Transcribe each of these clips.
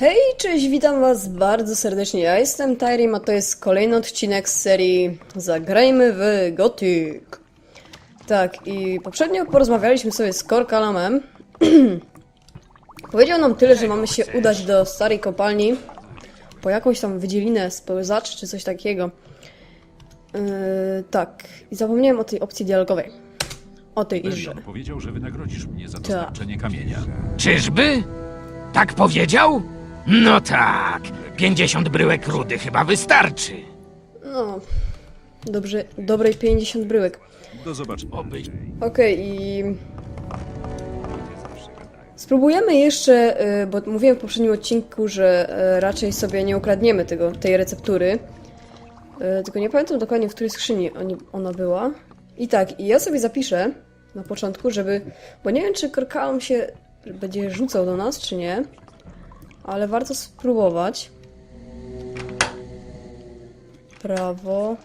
Hej, cześć, witam was bardzo serdecznie. Ja jestem Tyrim, a to jest kolejny odcinek z serii Zagrajmy w Gothic. Tak, i poprzednio porozmawialiśmy sobie z Korkalamem. Powiedział nam tyle, że mamy się udać do starej kopalni po jakąś tam wydzielinę spełzaczy czy coś takiego. Yy, tak, i zapomniałem o tej opcji dialogowej. O tej irze. Powiedział, że wynagrodzisz mnie za Tak. dostarczenie kamienia. Czyżby? Tak powiedział? No tak. 50 bryłek rudy chyba wystarczy. No, dobrze, dobrej 50 bryłek. Do zobaczenia. Oby. Okej, i. Spróbujemy jeszcze, y, bo mówiłem w poprzednim odcinku, że y, raczej sobie nie ukradniemy tego, tej receptury. Y, Tylko nie pamiętam dokładnie, w której skrzyni ona była. I tak, i ja sobie zapiszę na początku, żeby. Bo nie wiem, czy Korkalom się będzie rzucał do nas, czy nie. Ale warto spróbować. Prawo,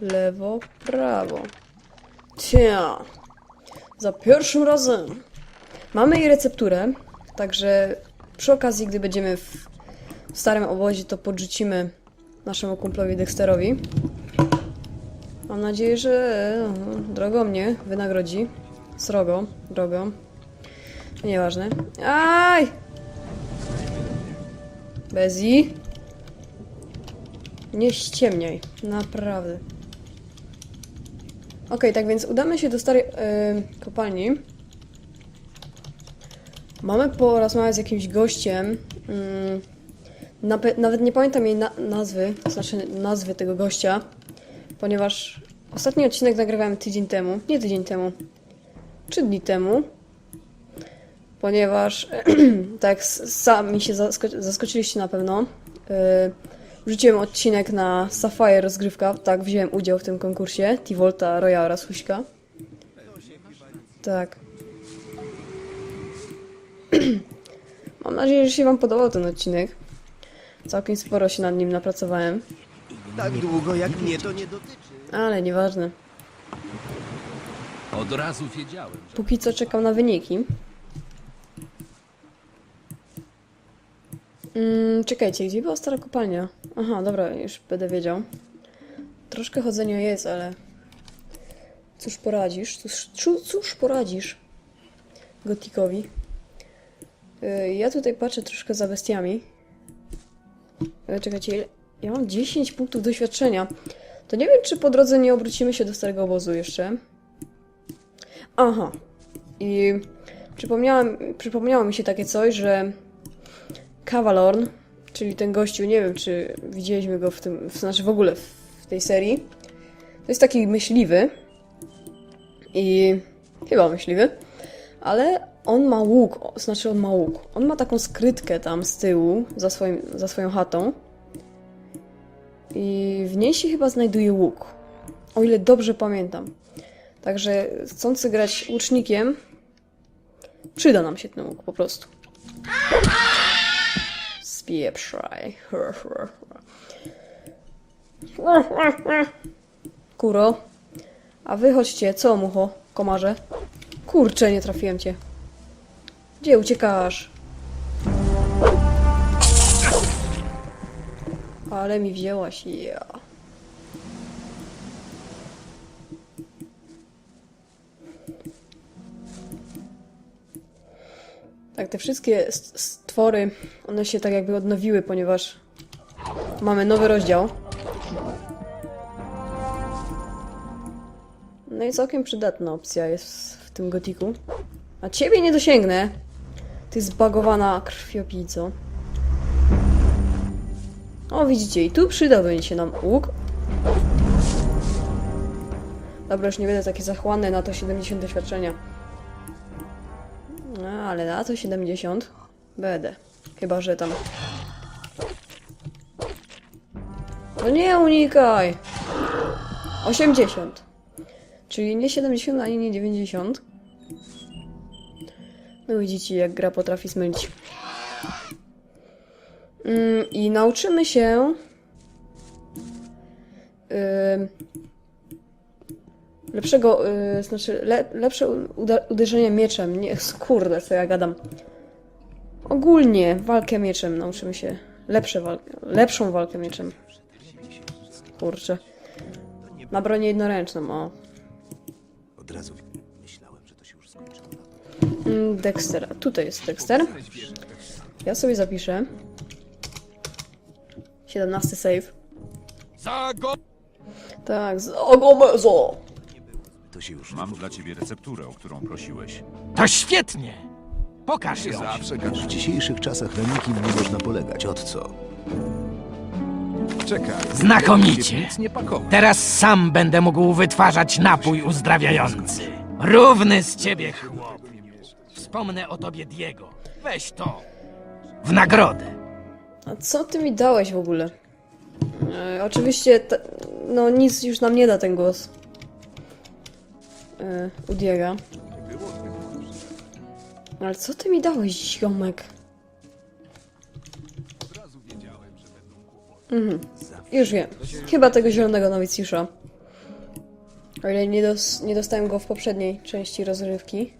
lewo, prawo. Cia. Za pierwszym razem. Mamy jej recepturę, także przy okazji, gdy będziemy w starym obozie, to podrzucimy naszemu kumplowi Dexterowi. Mam nadzieję, że e, drogo mnie wynagrodzi. Srogo, drogo. Nieważne. Aj! Bezi. Nie ściemniaj. Naprawdę. Okej, tak więc udamy się do starej e, kopalni. Mamy porozmawiać z jakimś gościem. Nape- nawet nie pamiętam jej na- nazwy, znaczy nazwy tego gościa, ponieważ ostatni odcinek nagrywałem tydzień temu. Nie tydzień temu. Trzy dni temu. Ponieważ, tak, sami się zasko- zaskoczyliście na pewno. Yy, Wrzuciłem odcinek na Sapphire rozgrywka, tak, wziąłem udział w tym konkursie. T-Volta, Roya oraz Huśka. Tak. Mam nadzieję, że się wam podobał ten odcinek. Całkiem sporo się nad nim napracowałem, Tak długo jak mnie to nie dotyczy. ale nieważne. Od razu wiedziałem, Póki co czekam na wyniki. Mm, czekajcie, gdzie była stara kopalnia? Aha, dobra, już będę wiedział. Troszkę chodzenia jest, ale... Cóż poradzisz? Cóż, cóż, poradzisz? Gotikowi. Yy, ja tutaj patrzę troszkę za bestiami. Yy, czekajcie, ile- ja mam 10 punktów doświadczenia. To nie wiem, czy po drodze nie obrócimy się do starego obozu jeszcze. Aha. I przypomniałem, przypomniało mi się takie coś, że Cavalorn, czyli ten gościu, nie wiem czy widzieliśmy go w tym, w, znaczy w ogóle w, tej serii, to jest taki myśliwy i chyba myśliwy, ale on ma łuk, znaczy on ma łuk. On ma taką skrytkę tam z tyłu, za, swoim, za swoją chatą i w niej się chyba znajduje łuk, o ile dobrze pamiętam. Także chcący grać łucznikiem, przyda nam się ten łuk po prostu. Spieprzaj. Kuro. A wy chodźcie, co mucho, komarze? Kurczę, nie trafiłem cię. Gdzie uciekasz? Ale mi wzięłaś, ja. Tak, te wszystkie st- stwory, one się tak jakby odnowiły, ponieważ mamy nowy rozdział. No i całkiem przydatna opcja jest w tym gotiku. A ciebie nie dosięgnę. Ty zbagowana krwiopijco. O, widzicie, i tu przydałby się nam łuk. Dobra, już nie będę taki zachłanny na to 70 doświadczenia. No, ale na to 70 będę. Chyba, że tam. No nie unikaj! 80. Czyli nie 70 ani nie 90. No widzicie, jak gra potrafi zmylić. Mm, I nauczymy się. Ym, lepszego, y, znaczy le, lepsze uderzenie mieczem. Nie, kurde, co ja gadam. Ogólnie walkę mieczem nauczymy się. Lepsze wal... Lepszą walkę mieczem. Kurczę. Na bronię jednoręczną, o. Od razu myślałem, że to się już skończyło. Mm, Dexter. Tutaj jest Dexter. Ja sobie zapiszę. 17 save. Za go... Tak, z Ogomezo! To się już Mam dla ciebie recepturę, o którą prosiłeś. To świetnie! Pokaż ją. Zawsze W dzisiejszych czasach na nikim nie można polegać. Od co? Czekaj. Znakomicie. Nic nie pakować. Teraz sam będę mógł wytwarzać napój uzdrawiający. Równy z ciebie chłop. Wspomnę o tobie, Diego. Weź to. W nagrodę. A co ty mi dałeś w ogóle? E, oczywiście, te, no nic już nam nie da ten głos. E, u Diega. Ale co ty mi dałeś, ziomek? Mhm, już wiem. Chyba tego zielonego nowicjusza. O ile nie, dos nie dostałem go w poprzedniej części rozrywki.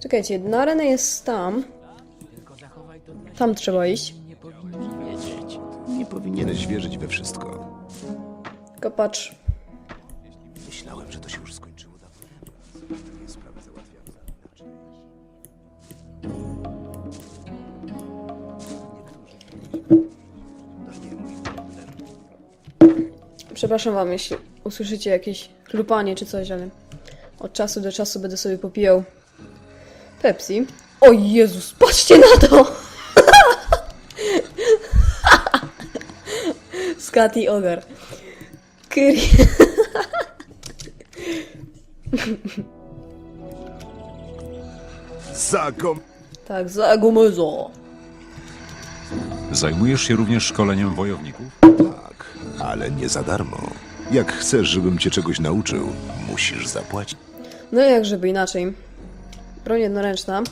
Czekajcie, na arenę jest tam. Tam trzeba iść. Nie powinieneś wierzyć we wszystko. Tylko Przepraszam wam, jeśli usłyszycie jakieś chlupanie czy coś, ale od czasu do czasu będę sobie popijał Pepsi. O Jezus, patrzcie na to! Scotty Ogar. Kyrie. Zakom! Tak, za. Zajmujesz się również szkoleniem wojowników? Ale nie za darmo. Jak chcesz, żebym cię czegoś nauczył, musisz zapłacić. No jak żeby inaczej. Broń jednoręczna.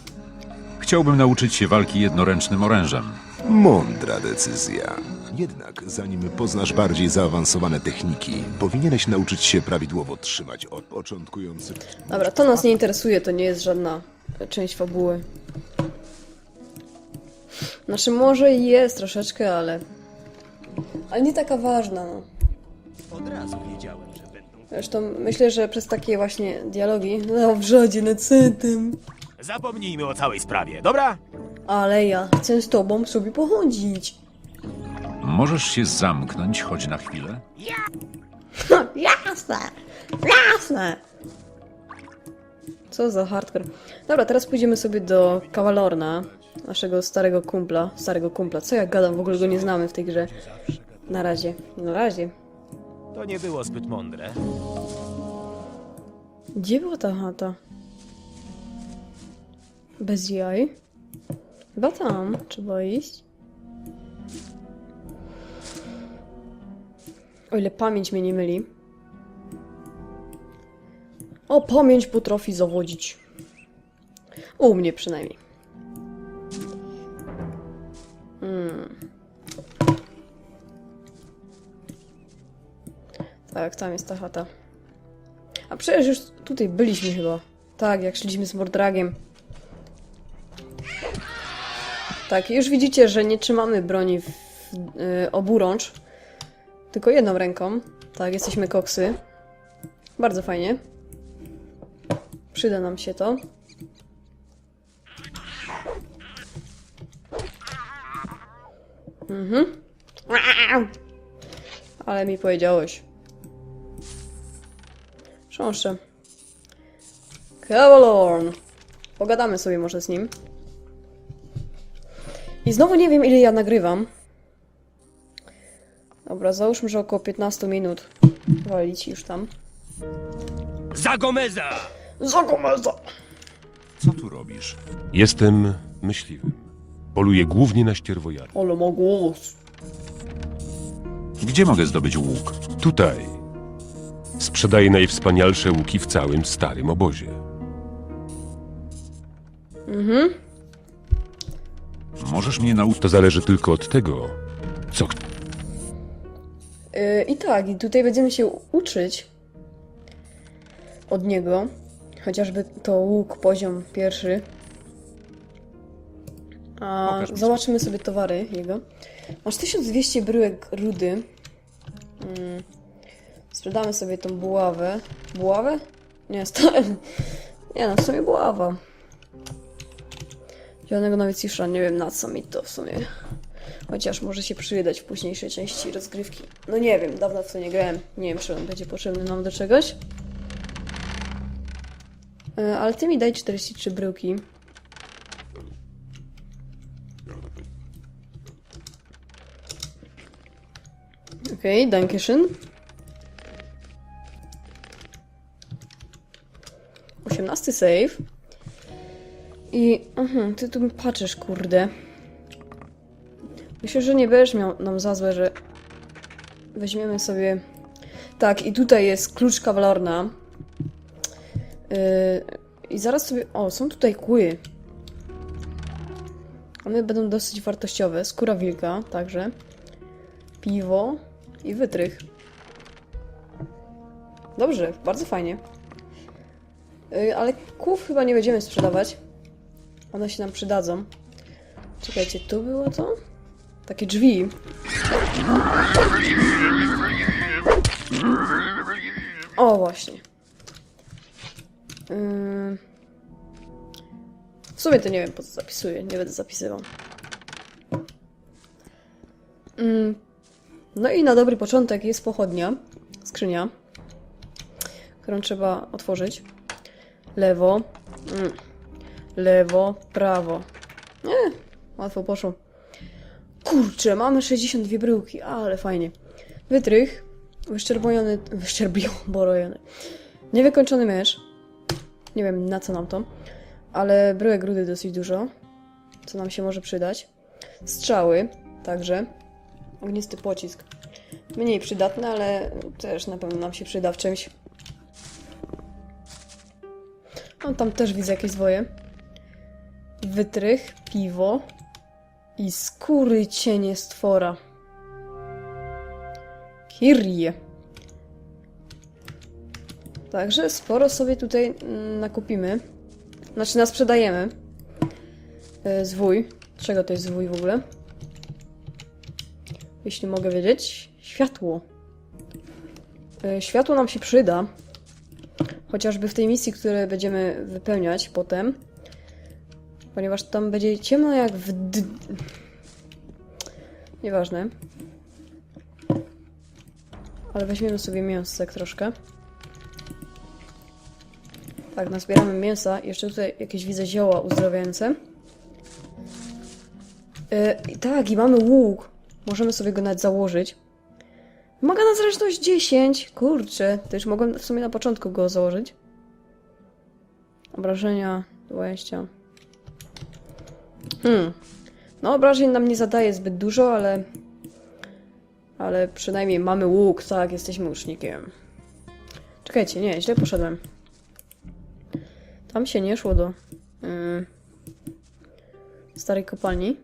Chciałbym nauczyć się walki jednoręcznym orężem. Mądra decyzja. Jednak zanim poznasz bardziej zaawansowane techniki, powinieneś nauczyć się prawidłowo trzymać od początkujących. Dobra, to nas nie interesuje, to nie jest żadna część fabuły. Znaczy, może i jest troszeczkę, ale. Ale nie taka ważna, no. Od razu wiedziałem, że będą. Zresztą myślę, że przez takie właśnie dialogi. No, w rzodzie necetem. Zapomnijmy o całej sprawie, dobra? Ale ja chcę z tobą sobie pochodzić. Możesz się zamknąć choć na chwilę? Ha, jasne! Jasne! Co za hardcore. Dobra, teraz pójdziemy sobie do Kawalorna, naszego starego kumpla. Starego kumpla. Co ja gadam? W ogóle go nie znamy w tej grze. Na razie. Na razie. To nie było zbyt mądre. Gdzie była ta chata? Bez jaj? Chyba tam trzeba iść. O ile pamięć mnie nie myli. O, pamięć potrafi zawodzić. U mnie przynajmniej. Tak, tam jest ta chata. A przecież już tutaj byliśmy chyba. Tak, jak szliśmy z Mordragiem. Tak, już widzicie, że nie trzymamy broni w y, oburącz, tylko jedną ręką. Tak, jesteśmy koksy. Bardzo fajnie. Przyda nam się to. Mhm. Ale mi powiedziałeś. Książę. Cavalorn. Pogadamy sobie może z nim. I znowu nie wiem, ile ja nagrywam. Dobra, załóżmy, że około 15 minut. Walić już tam. Za Gomeza! Zagomeza! Co tu robisz? Jestem myśliwym. Poluję głównie na ścierwojady. Ale ma głos. Gdzie mogę zdobyć łuk? Tutaj sprzedaję najwspanialsze łuki w całym starym obozie. Możesz mnie nauczyć? To zależy tylko od tego, co Yy, I tak, i tutaj będziemy się uczyć od niego. Chociażby to łuk poziom pierwszy. A Pokaż mi zobaczymy sobie towary jego. Masz 1200 bryłek rudy. Mm. Sprzedamy sobie tą buławę. Buławę? Nie, stałem. Nie no, w sumie buława. Zielonego nowicjusza, nie wiem na co mi to w sumie. Chociaż może się przydać w późniejszej części rozgrywki. No nie wiem, dawno w to nie grałem. Nie wiem, czy on będzie potrzebny nam do czegoś. E, Ale ty mi daj 43 bryłki. Okej, okay, Dankeschön. 18 save. I... Aha, ty tu patrzysz, kurde. Myślę, że nie będziesz miał nam za złe, że weźmiemy sobie... Tak, i tutaj jest klucz kawalarna. Yy, I zaraz sobie... O, są tutaj kły. One będą dosyć wartościowe. Skóra wilka, także. Piwo i wytrych. Dobrze, bardzo fajnie. Yy, ale kłów chyba nie będziemy sprzedawać. One się nam przydadzą. Czekajcie, tu było to? Takie drzwi. O, właśnie. Yy... W sumie to nie wiem, po co zapisuję. Nie będę zapisywał. Yy... No i na dobry początek jest pochodnia. Skrzynia. Którą trzeba otworzyć. Lewo. Mm. Lewo, prawo. Nie, łatwo poszło. Kurczę, mamy 62 bryłki, ale fajnie. Wytrych, wyszczerbiony, wyszczerbiony, niewykończony mecz. Nie wiem na co nam to, ale bryłek rudy dosyć dużo, co nam się może przydać. Strzały, także. Ognisty pocisk. Mniej przydatny, ale też na pewno nam się przyda w czymś. No tam też widzę jakieś zwoje. Wytrych, piwo i skóry cienie stwora. Kirje. Także sporo sobie tutaj mm, nakupimy. Znaczy, nasprzedajemy. Yy, zwój. Czego to jest zwój w ogóle? Jeśli mogę wiedzieć. Światło. Yy, światło nam się przyda. Chociażby w tej misji, które będziemy wypełniać potem. Ponieważ tam będzie ciemno jak w... D... Nieważne. Ale weźmiemy sobie mięsek troszkę. Tak, nazbieramy mięsa. Jeszcze tutaj jakieś widzę zioła uzdrawiające. Yy, tak, i mamy łuk. Możemy sobie go nawet założyć. Wymaga na zręczność 10. Kurczę, to już mogłem w sumie na początku go założyć. Obrażenia 20. Hmm. No, obrażeń nam nie zadaje zbyt dużo, ale... Ale przynajmniej mamy łuk, tak, jesteśmy łucznikiem. Czekajcie, nie, źle poszedłem. Tam się nie szło do... Yy, starej kopalni.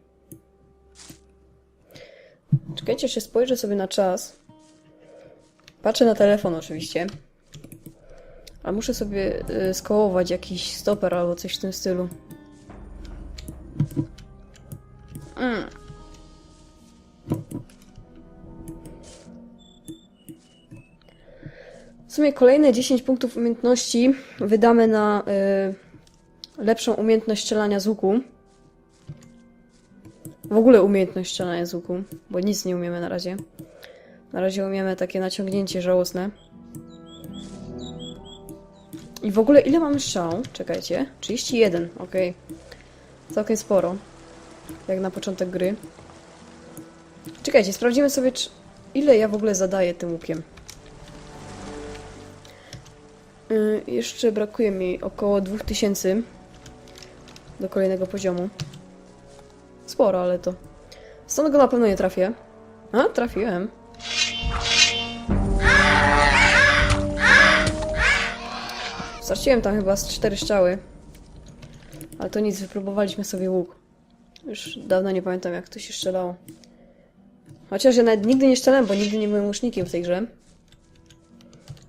Czekajcie, jeszcze spojrzę sobie na czas. Patrzę na telefon oczywiście. Ale muszę sobie y, skołować jakiś stoper albo coś w tym stylu. Mm. W sumie kolejne 10 punktów umiejętności wydamy na y, lepszą umiejętność strzelania z łuku. W ogóle umiejętność strzelania z łuku, bo nic nie umiemy na razie. Na razie umiemy takie naciągnięcie żałosne. I w ogóle ile mamy strzał? Czekajcie. 31, ok. Całkiem sporo. Jak na początek gry. Czekajcie, sprawdzimy sobie, ile ja w ogóle zadaję tym łukiem. Yy, jeszcze brakuje mi około 2000 do kolejnego poziomu. Sporo, ale to. Stąd go na pewno nie trafię. A, trafiłem. Straciłem tam chyba z cztery strzały. Ale to nic, wypróbowaliśmy sobie łuk. Już dawno nie pamiętam, jak to się strzelało. Chociaż ja nawet nigdy nie strzelałem, bo nigdy nie byłem łucznikiem w tej grze.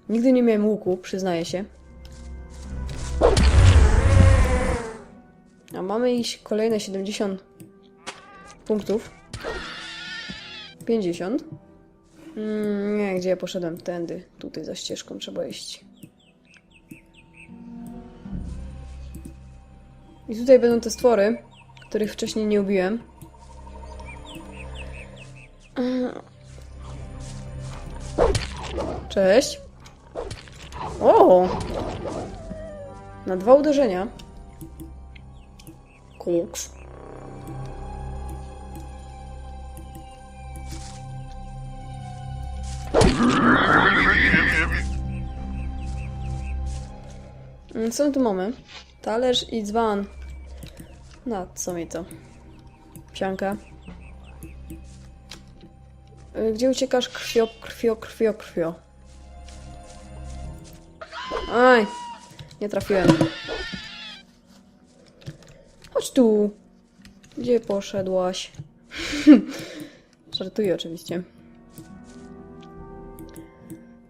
Nigdy nie miałem łuku, przyznaję się. A mamy iść kolejne 70 punktów. 50. Mm, nie, gdzie ja poszedłem? Tędy. Tutaj za ścieżką trzeba iść. I tutaj będą te stwory, których wcześniej nie ubiłem. Cześć. O! Na dwa uderzenia. Koks. Mm, Co my tu mamy? Talerz i dzban. No, co mi to? Psianka. Y, Gdzie uciekasz krwio, krwio, krwio, krwio? Aj, nie trafiłem. Chodź tu. Gdzie poszedłaś? Żartuję oczywiście.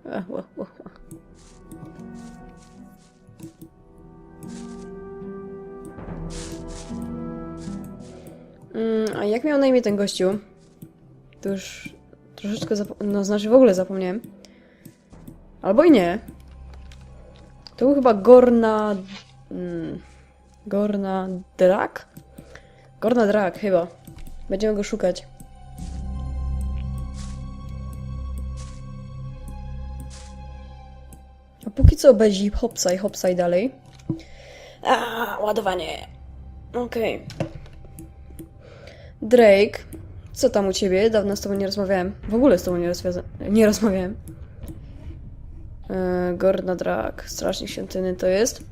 E, ła, ła, ła. Jak miał na imię ten gościu? To już troszeczkę no znaczy w ogóle zapomniałem. Albo i nie. To był chyba Gorna... Mm, Gorna Drak? Gorna Drak, chyba. Będziemy go szukać. A póki co bezi hopsaj, hopsaj dalej. A, ładowanie. Okej. Drake, co tam u ciebie? Dawno z tobą nie rozmawiałem. W ogóle z tobą nie, nie rozmawiałem. Yy, Gorna Drak, Strażnik Świątyny to jest.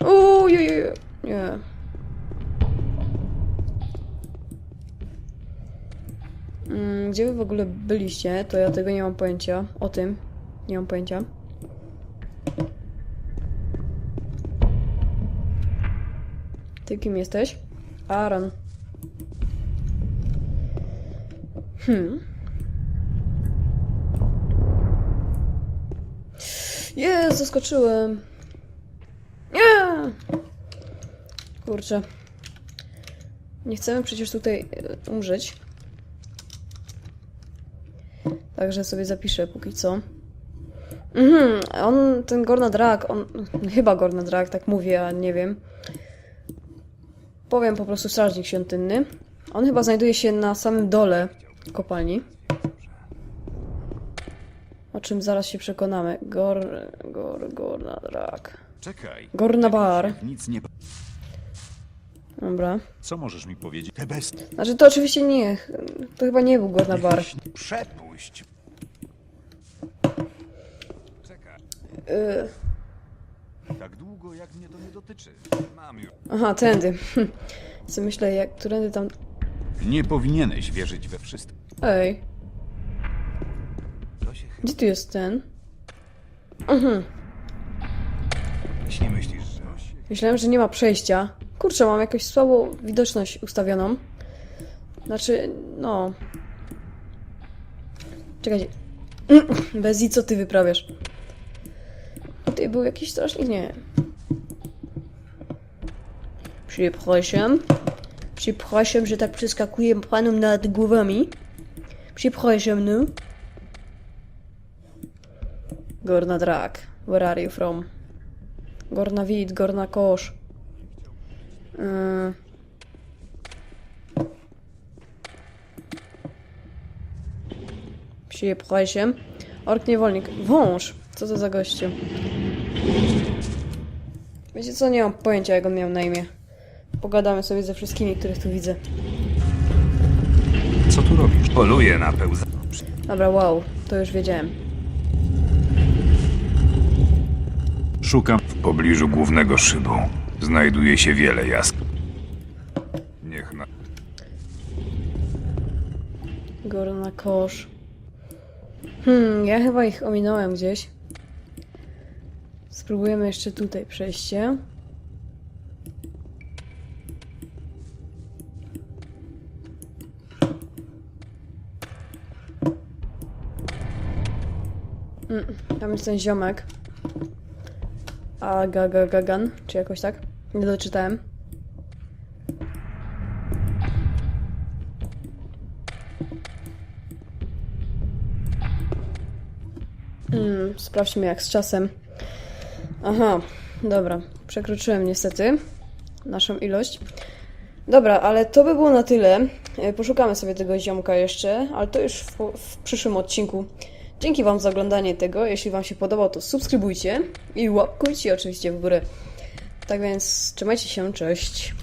Ujujuj, nie. Mm, Gdzie wy w ogóle byliście, to ja tego nie mam pojęcia. O tym nie mam pojęcia. Ty kim jesteś? Aaron. Hmm. Jest, zaskoczyłem. Nie! Kurczę. Nie chcemy przecież tutaj e, umrzeć. Także sobie zapiszę póki co. Mhm, on, ten Gorna Drag, on, chyba Gorna Drag, tak mówię, a nie wiem. Powiem po prostu strażnik świątynny. On chyba znajduje się na samym dole kopalni. O czym zaraz się przekonamy. Gor, gor, Gorna Drag. Czekaj. Gorna Bar. Nic nie... Dobra. Co możesz mi powiedzieć? Te bestie. Znaczy to oczywiście nie. To chyba nie był Gorna Bar. Przepuść. Y, Tak długo, jak mnie to nie dotyczy. Mam już. aha, tędy. Co myślę, jak którędy tam... Nie powinieneś wierzyć we wszystko. Ej, To się gdzie tu jest ten? Jeśli myślisz, że... Myślałem, że nie ma przejścia. Kurczę, mam jakoś słabą widoczność ustawioną. Znaczy, no... Czekajcie. Bez i co ty wyprawiasz? Tutaj był jakiś strażnik? Nie. Przepraszam. Przepraszam, że tak przeskakuję panom nad głowami. Przepraszam, no. Gorna Drak. Where are you from? Gorna Wid, Gorna Kosz. Yy. Przepraszam. Ork niewolnik. Wąż. Co to za gościu? Wiecie co? Nie mam pojęcia jak on miał na imię. Pogadamy sobie ze wszystkimi, których tu widzę. Co tu robisz? Poluję na pełza. Dobra, wow. To już wiedziałem. Szukam. W pobliżu głównego szybu znajduje się wiele jask. Niech na... Gorna kosz. Hmm, ja chyba ich ominąłem gdzieś. Spróbujemy jeszcze tutaj przejście. Mm, tam jest ten ziomek. Agagagagan, czy jakoś tak? Nie doczytałem. Mm, sprawdźmy jak z czasem. Aha, dobra. Przekroczyłem niestety naszą ilość. Dobra, ale to by było na tyle. E, Poszukamy sobie tego ziomka jeszcze, ale to już w, w przyszłym odcinku. Dzięki Wam za oglądanie tego. Jeśli Wam się podobał, to subskrybujcie i łapkujcie oczywiście w górę. Tak więc trzymajcie się, cześć.